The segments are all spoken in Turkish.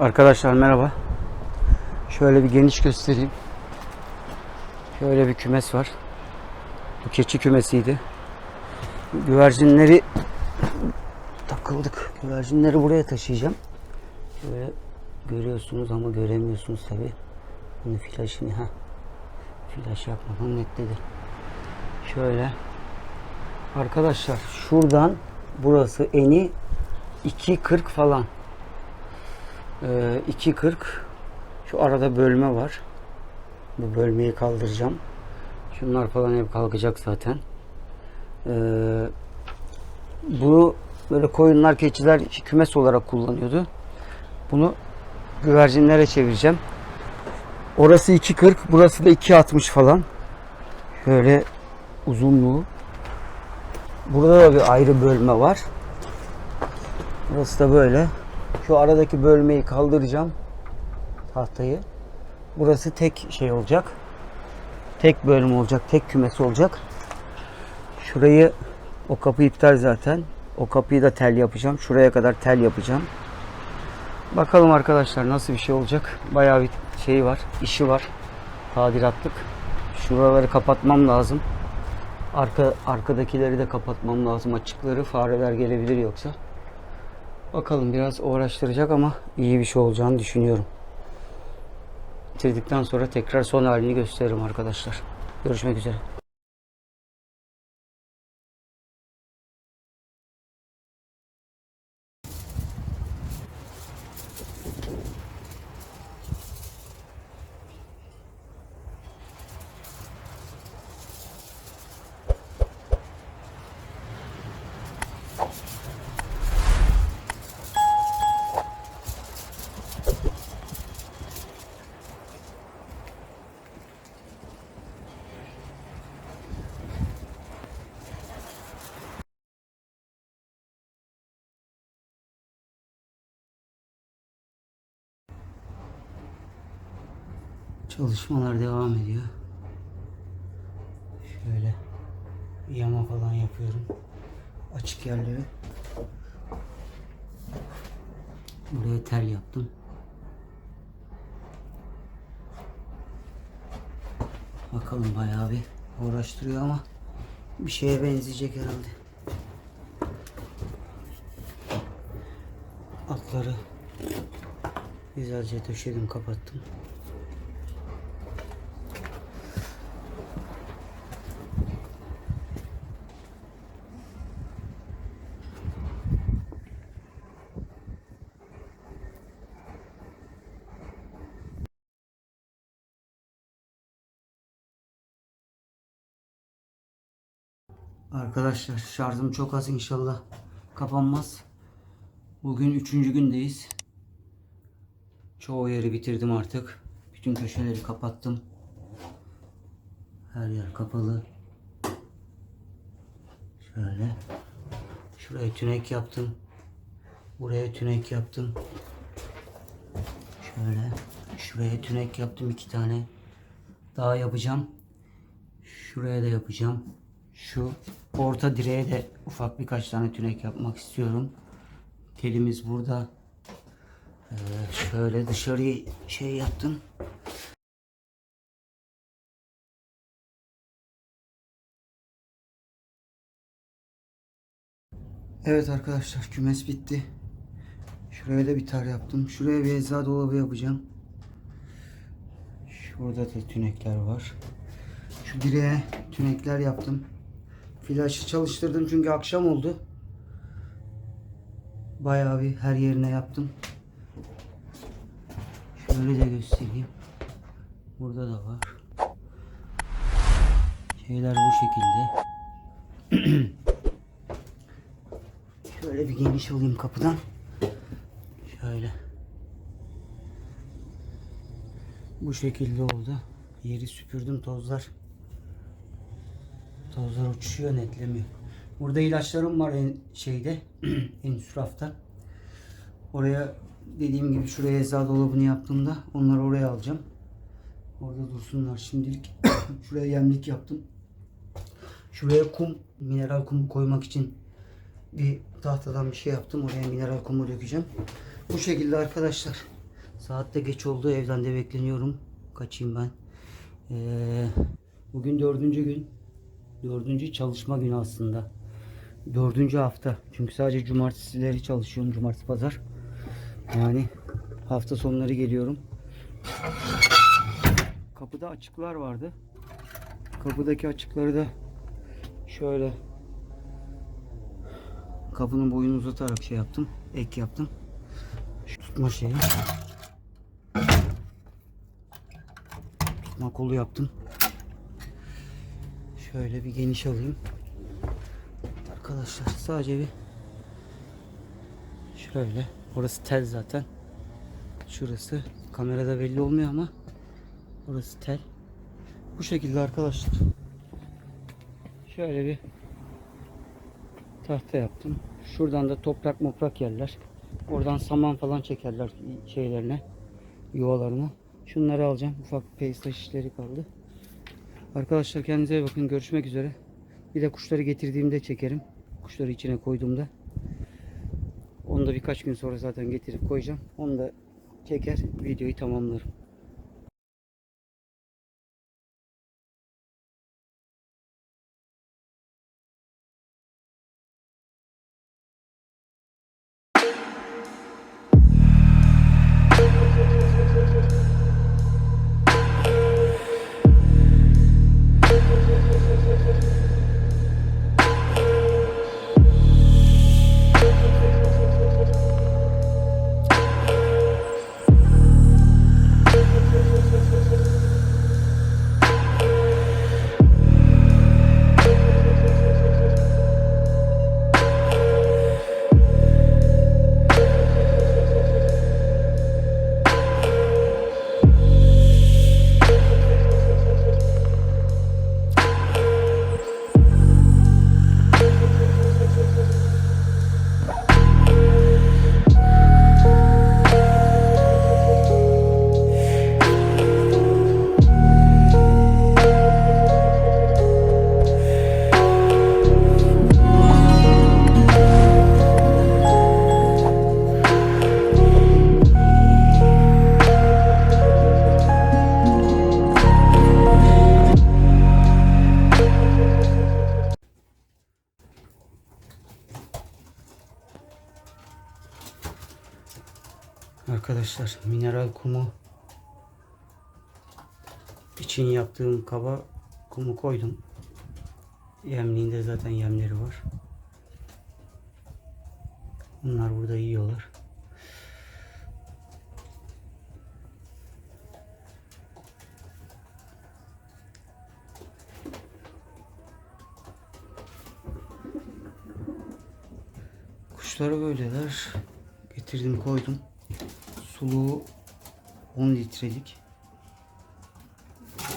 Arkadaşlar merhaba. Şöyle bir geniş göstereyim. Şöyle bir kümes var. Bu keçi kümesiydi. Güvercinleri takıldık. Güvercinleri buraya taşıyacağım. Şöyle görüyorsunuz ama göremiyorsunuz tabi. Bunu flaşını ha. Flaş yapmadan netledi. Şöyle. Arkadaşlar şuradan burası eni 2.40 falan. Ee, 2.40 şu arada bölme var. Bu bölmeyi kaldıracağım. Şunlar falan hep kalkacak zaten. Ee, bu böyle koyunlar, keçiler kümes olarak kullanıyordu. Bunu güvercinlere çevireceğim. Orası 2.40, burası da 2.60 falan. Şöyle uzunluğu. Burada da bir ayrı bölme var. Burası da böyle. Şu aradaki bölmeyi kaldıracağım. Tahtayı. Burası tek şey olacak. Tek bölüm olacak. Tek kümesi olacak. Şurayı o kapı iptal zaten. O kapıyı da tel yapacağım. Şuraya kadar tel yapacağım. Bakalım arkadaşlar nasıl bir şey olacak. Bayağı bir şey var. işi var. Tadilatlık. Şuraları kapatmam lazım. Arka arkadakileri de kapatmam lazım. Açıkları fareler gelebilir yoksa. Bakalım biraz uğraştıracak ama iyi bir şey olacağını düşünüyorum. Bitirdikten sonra tekrar son halini gösteririm arkadaşlar. Görüşmek üzere. Çalışmalar devam ediyor. Şöyle yama falan yapıyorum. Açık yerleri. Buraya tel yaptım. Bakalım bayağı bir uğraştırıyor ama bir şeye benzeyecek herhalde. Altları güzelce döşedim kapattım. Arkadaşlar şarjım çok az inşallah kapanmaz. Bugün üçüncü gündeyiz. Çoğu yeri bitirdim artık. Bütün köşeleri kapattım. Her yer kapalı. Şöyle. Şuraya tünek yaptım. Buraya tünek yaptım. Şöyle. Şuraya tünek yaptım iki tane. Daha yapacağım. Şuraya da yapacağım. Şu orta direğe de ufak birkaç tane tünek yapmak istiyorum. Telimiz burada. Ee, şöyle dışarıyı şey yaptım. Evet arkadaşlar kümes bitti. Şuraya da bir tar yaptım. Şuraya bir ecza dolabı yapacağım. Şurada da tünekler var. Şu direğe tünekler yaptım. Flaşı çalıştırdım çünkü akşam oldu. Bayağı bir her yerine yaptım. Şöyle de göstereyim. Burada da var. Şeyler bu şekilde. Şöyle bir geniş olayım kapıdan. Şöyle. Bu şekilde oldu. Yeri süpürdüm tozlar. Tozlar uçuşuyor netlemiyor. Burada ilaçlarım var en şeyde en üst rafta. Oraya dediğim gibi şuraya ecza dolabını yaptığımda onları oraya alacağım. Orada dursunlar şimdilik. şuraya yemlik yaptım. Şuraya kum, mineral kum koymak için bir tahtadan bir şey yaptım. Oraya mineral kumu dökeceğim. Bu şekilde arkadaşlar. Saat de geç oldu. Evden de bekleniyorum. Kaçayım ben. Ee, bugün dördüncü gün. Dördüncü çalışma günü aslında. Dördüncü hafta. Çünkü sadece cumartesileri çalışıyorum. Cumartesi pazar. Yani hafta sonları geliyorum. Kapıda açıklar vardı. Kapıdaki açıkları da şöyle kapının boyunu uzatarak şey yaptım. Ek yaptım. Şu tutma şeyi. Tutma kolu yaptım. Şöyle bir geniş alayım. Arkadaşlar sadece bir şöyle. Orası tel zaten. Şurası kamerada belli olmuyor ama orası tel. Bu şekilde arkadaşlar. Şöyle bir tahta yaptım. Şuradan da toprak moprak yerler. Oradan saman falan çekerler şeylerine, yuvalarına. Şunları alacağım. Ufak peyzaj işleri kaldı. Arkadaşlar kendinize bakın. Görüşmek üzere. Bir de kuşları getirdiğimde çekerim. Kuşları içine koyduğumda. Onu da birkaç gün sonra zaten getirip koyacağım. Onu da çeker, videoyu tamamlarım. Arkadaşlar mineral kumu için yaptığım kaba kumu koydum. Yemliğinde zaten yemleri var. Bunlar burada yiyorlar. Kuşları böyleler. Getirdim koydum. Suluğu 10 litrelik.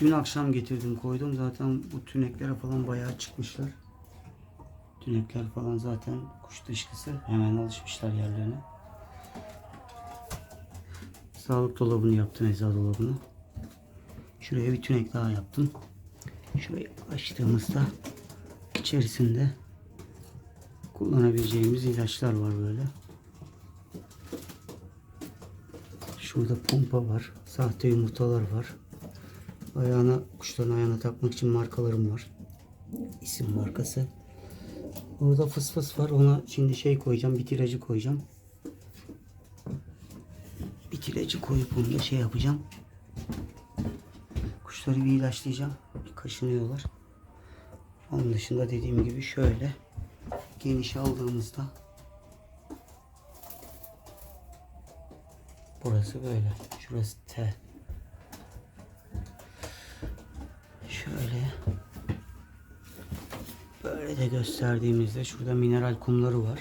Dün akşam getirdim koydum. Zaten bu tüneklere falan bayağı çıkmışlar. Tünekler falan zaten kuş dışkısı. Hemen alışmışlar yerlerine. Sağlık dolabını yaptım ecza dolabını. Şuraya bir tünek daha yaptım. Şurayı açtığımızda içerisinde kullanabileceğimiz ilaçlar var böyle. Şurada pompa var. Sahte yumurtalar var. Ayağına, kuşların ayağına takmak için markalarım var. İsim markası. Burada fıs fıs var. Ona şimdi şey koyacağım. Bitireci koyacağım. Bitireci koyup onu da şey yapacağım. Kuşları bir ilaçlayacağım. Kaşınıyorlar. Onun dışında dediğim gibi şöyle geniş aldığımızda Burası böyle. Şurası T. Şöyle. Böyle de gösterdiğimizde şurada mineral kumları var.